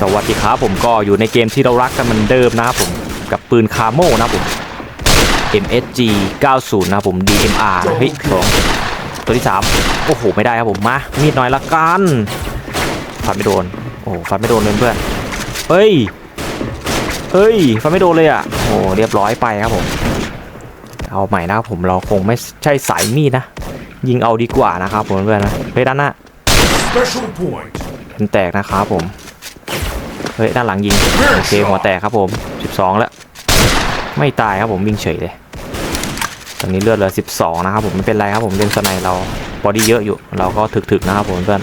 สวัสดีครับผมก็อยู่ในเกมที่เรารักกันเหมือนเดิมนะครับผมกับปืนคาโมนะครับผม MSG 90 นะครับผม DMR เฮ้ยสองตัวที่ 3 โอ้โห ไม่ได้ครับผมมา มีดหน่อยละกันฟันไม่โดน โอ้โหฟันไม่โดนเลยเพื่อนเฮ้ยเฮ้ยฟันไม่โดนเลยอะโอ้โหเรียบร้อยไปครับผม เอาใหม่นะครับผมเราคงไม่ใช่สายมีดนะ ยิงเอาดีกว่านะครับผมเพื่อนๆนะเฮ้ยด้านหน้า Special point. เป็นแตกนะครับผม เฮ้ยด้านหลังยิงโอเคหัวแตกครับผม 12 แล้ว ไม่ตายครับผมวิ่งเฉยเลย ตอนนี้เลือดเหลือ 12 นะครับผมไม่เป็นไรครับผมเล่นสไนเราบอดี้เยอะอยู่ เราก็ถึกๆนะครับผมเพื่อน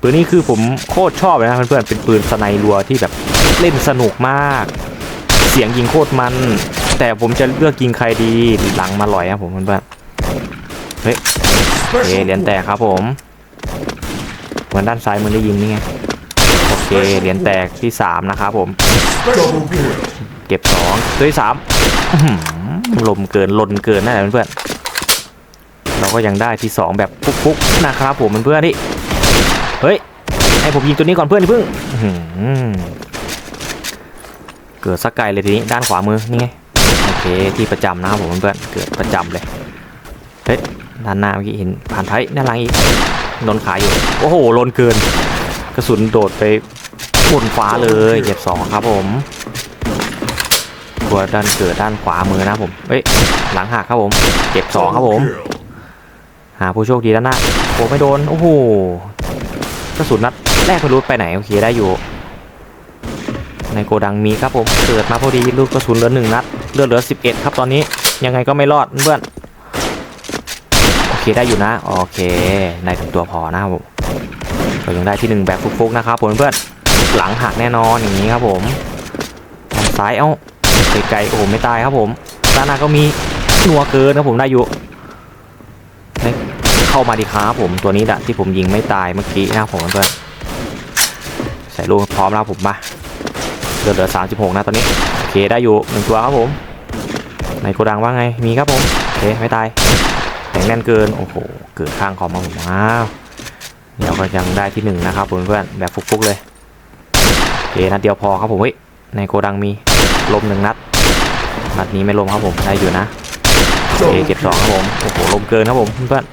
ปืนนี้คือผมโคตรชอบเลยนะเพื่อนๆเป็นปืนสไนรัวที่แบบเล่นสนุกมาก เสียงยิงโคตรมัน แต่ผมจะเลือกยิงใครดีหลังมาลอยครับผมเพื่อนๆเฮ้ยโอเค Special เหรียญแตกครับผมเหมือนด้านซ้ายมันได้ยินนี่ไงโอ เคเหรียญแตกที่3นะครับผม เก็บ2ตัวที่สามลมเกินลนเกินนั่นแหละเพื่อนเราก็ยังได้ที่2แบบฟุ๊กๆนะครับผมเพื่อนที่เฮ้ยให้ผมยิงตัวนี้ก่อนเพื่อนเพิ่งเกิดสักไกลเลยทีนี้ด้านขวามือนี่ไงโอเคที่ประจำนะครับผมเพื่อนเกิดประจำเลยเฮ้ยด้านหน้าเมื่อกี้เห็นผ่านไทยด้านหลังอีกนนขาอยู่โอ้โหลนเกิน กระสุนโดดไป บนฟ้าเลยเก็บสองครับผมตัวด้านเกิดด้านขวามือนะผมเฮ้ยหลังหักครับผมเก็บสองครับผม หาผู้โชคดีด้านหน้าโอ้ไม่โดนโอ้โหกระสุนนัดแรกไม่รู้ไปไหนโอเคได้อยู่ ในโกดังมีครับผมเกิดมาพอดีลูกกระสุนเหลือหนึ่งนัดเลือดเหลือ11ครับตอนนี้ยังไงก็ไม่รอดเพื่อนโอเคได้อยู่นะโอเคได้ถึงตัวพอนะครับผมเรายังได้ที่หนึ่งแบบฟุกๆนะครับผมเพื่อน หลังหักแน่นอนอย่างนี้ครับผมทางซ้ายเอ้าไกลๆโอ้โหไม่ตายครับผมด้านหน้าก็มีนัวเกินครับผมได้อยู่เข้ามาดีครับผมตัวนี้แหละที่ผมยิงไม่ตายเมื่อกี้นะครับผมเพื่อนใส่ลูกพร้อมแล้วผมมาเหลือเหลือ36นะตอนนี้โอเคได้อยู่หนึ่งตัวครับผมในโกดังว่าไงมีครับผมโอเคไม่ตายแข็งแน่นเกินโอ้โหเกิดข้างคอมมาผมว้าวเดี๋ยวก็ยังได้ที่หนึ่งนะครับผมเพื่อนแบบฟุกๆเลย นัดเดียวพอครับผมเฮ้ยในโกดังมีลมหนึ่งนัดนัดนี้ไม่ลมครับผมได้อยู่นะโอเค Double เก็บสองครับผมโอ้โหลมเกินครับผมเพื่อน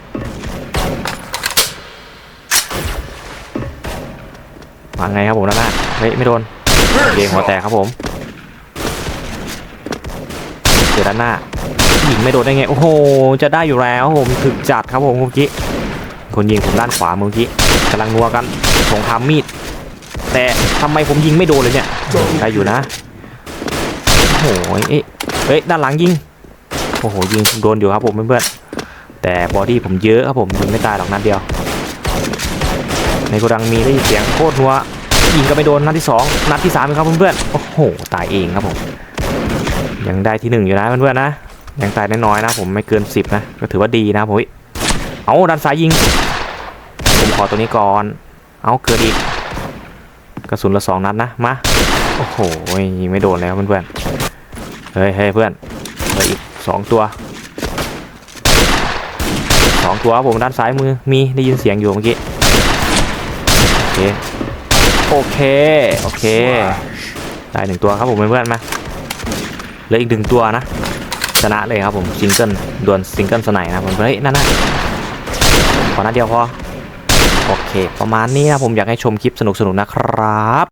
ว่าไงครับผมด้านหน้าเฮ้ยไม่โดนเกงหัวแตกครับผมเจอด้านหน้ายิงไม่โดนได้ไงโอ้โหจะได้อยู่แล้วผมถึกจัดครับผมเมื่อกี้คนยิงผมด้านขวาเมื่อกี้กำลังนัวกันสงครามมีด แต่ทำไมผมยิงไม่โดนเลยเนี่ยได้อยู่นะโอ้โหเอ๊ะเฮ้ยด้านหลังยิงโอ้โหยิงโดนอยู่ครับผมเพื่อนๆแต่บอดี้ผมเยอะครับผมยิงไม่ตายหรอกนัดเดียว ในโกดังมีได้ยินเสียงโคตรนัวยิงก็ไม่โดนนัดที่สองนัดที่สามครับเพื่อนๆโอ้โหตายเองครับผม ยังได้ที่หนึ่งอยู่นะเพื่อนๆนะยังตายน้อยๆนะ ผมไม่เกินสิบนะก็ถือว่าดีนะผมเฮ้ยเอาด้านซ้ายยิงผมขอตัวนี้ก่อน เอาเกิดอีก กระสุนละสองนัดนะมาโอ้โหยิงไม่โดนแล้วเพื่อนเฮ้ยเฮ้ยเพื่อนเหลืออีกสองตัวสองตัวครับผมด้านซ้ายมือมีได้ยินเสียงอยู่เมื่อกี้โอเคโอเคโอเคได้หนึ่งตัวครับผมเพื่อนๆมาเหลืออีกหนึ่งตัวนะชนะเลยครับผมซิงเกิลดวลซิงเกิลสไนด์นะผมเฮ้ยนั่นนะขอนัดเดียวพอ โอเค ประมาณนี้นะผมอยากให้ชมคลิปสนุกๆนะครับ